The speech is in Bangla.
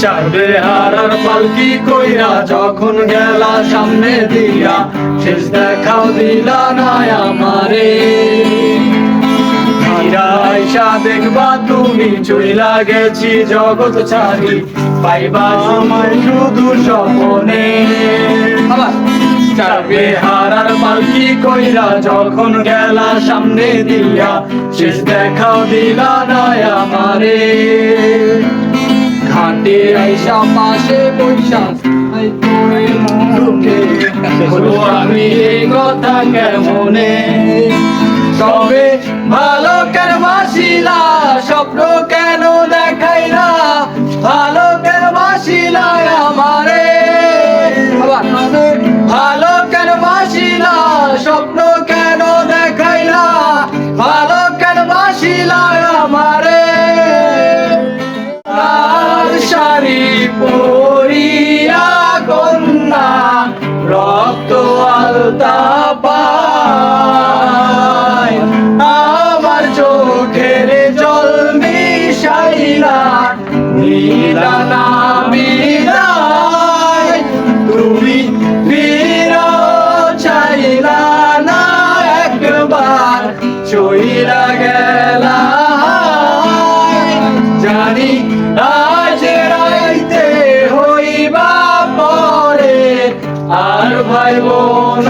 চাইবে হারার পালকি কইরা? যখন গেলা সামনে দিয়া শেষ দেখাও দিলা না আমারে। আইসা দেখবা তুমি চইলা গেছি জগৎ ছাড়ি পাইবা আমায় শুধু স্বপনে। চাইবে হারার পালকি কইরা? যখন গেলা সামনে দিয়া শেষ দেখাও দিলা না আমারে। হাতে আইসা পাশে তবে ভালো কেন মাসিলা স্বপ্ন কেন দেখাইলা? ভালো কেন মাসিলা আমারে? ভালো কেন মাসিলা স্বপ্ন কেন পড়িয়া কন্যা, রক্ত আলতা পায়। আমার চোখের জল মিশাইলা নীলা নামি তুমি বীর না একবার, চইলা গেলা জানি আ Salvo,